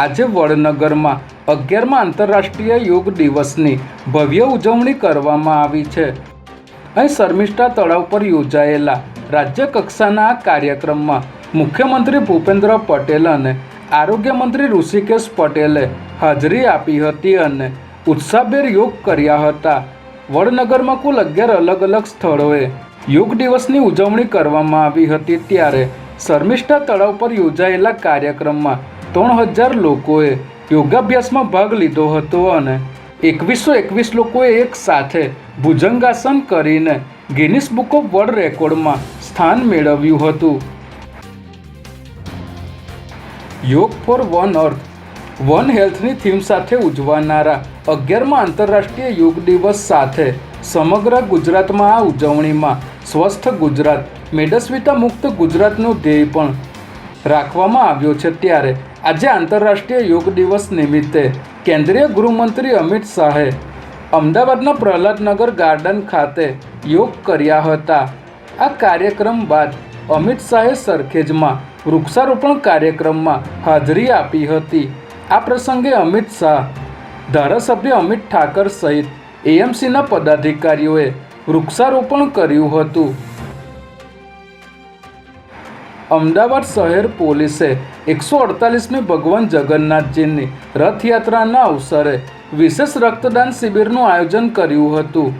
આજે વડનગરમાં અગિયારમાં આંતરરાષ્ટ્રીય યોગ દિવસની ભવ્ય ઉજવણી કરવામાં આવી છે. અહીં શર્મિષ્ઠા તળાવ પર યોજાયેલા રાજ્ય કક્ષાના આ કાર્યક્રમમાં મુખ્યમંત્રી ભૂપેન્દ્ર પટેલ અને આરોગ્ય મંત્રી ઋષિકેશ પટેલે હાજરી આપી હતી અને ઉત્સાહભેર યોગ કર્યા હતા. વડનગરમાં કુલ અગિયાર અલગ અલગ સ્થળોએ યોગ દિવસની ઉજવણી કરવામાં આવી હતી. ત્યારે શર્મિષ્ઠા તળાવ પર યોજાયેલા કાર્યક્રમમાં ત્રણ હજાર લોકોએ યોગાભ્યાસમાં ભાગ લીધો હતો અને એકવીસો એકવીસ લોકોએ એક સાથે ભુજંગાસન કરીને ગિનિસ બુક ઓફ વર્લ્ડ રેકોર્ડમાં સ્થાન મેળવ્યું હતું. Yoga for one earth, one હેલ્થની theme સાથે ઉજવાનારા અગિયારમાં આંતરરાષ્ટ્રીય યોગ દિવસ સાથે સમગ્ર ગુજરાતમાં આ ઉજવણીમાં સ્વસ્થ ગુજરાત મેદસ્વીતા મુક્ત ગુજરાતનો ધ્યેય પણ રાખવામાં આવ્યો છે. ત્યારે આજે આંતરરાષ્ટ્રીય યોગ દિવસ નિમિત્તે કેન્દ્રીય ગૃહમંત્રી અમિત શાહે અમદાવાદના પ્રહલાદનગર ગાર્ડન ખાતે યોગ કર્યા હતા. આ કાર્યક્રમ બાદ અમિત શાહે સરખેજમાં વૃક્ષારોપણ કાર્યક્રમમાં હાજરી આપી હતી. આ પ્રસંગે અમિત શાહ, ધારાસભ્ય અમિત ઠાકર સહિત એએમસીના પદાધિકારીઓએ વૃક્ષારોપણ કર્યું હતું. અમદાવાદ શહેર પોલીસે એકસો અડતાલીસમી ભગવાન જગન્નાથજીની રથયાત્રાના અવસરે વિશેષ રક્તદાન શિબિરનું આયોજન કર્યું હતું.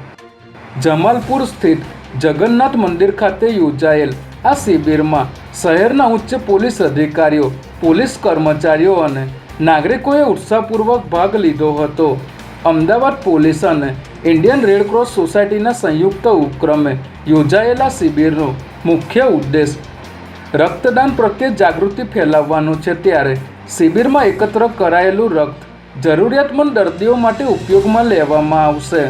જમાલપુર સ્થિત જગન્નાથ મંદિર ખાતે યોજાયેલ આ શિબિરમાં શહેરના ઉચ્ચ પોલીસ અધિકારીઓ, પોલીસ કર્મચારીઓ અને નાગરિકોએ ઉત્સાહપૂર્વક ભાગ લીધો હતો. અમદાવાદ પોલીસ અને ઇન્ડિયન રેડક્રોસ સોસાયટીના સંયુક્ત ઉપક્રમે યોજાયેલા શિબિરનો મુખ્ય ઉદ્દેશ રક્તદાન પ્રત્યે જાગૃતિ ફેલાવવાનું છે ત્યારે શિબિરમાં એકત્ર કરાયેલું રક્ત જરૂરિયાતમંદ દર્દીઓ માટે ઉપયોગમાં લેવામાં આવશે.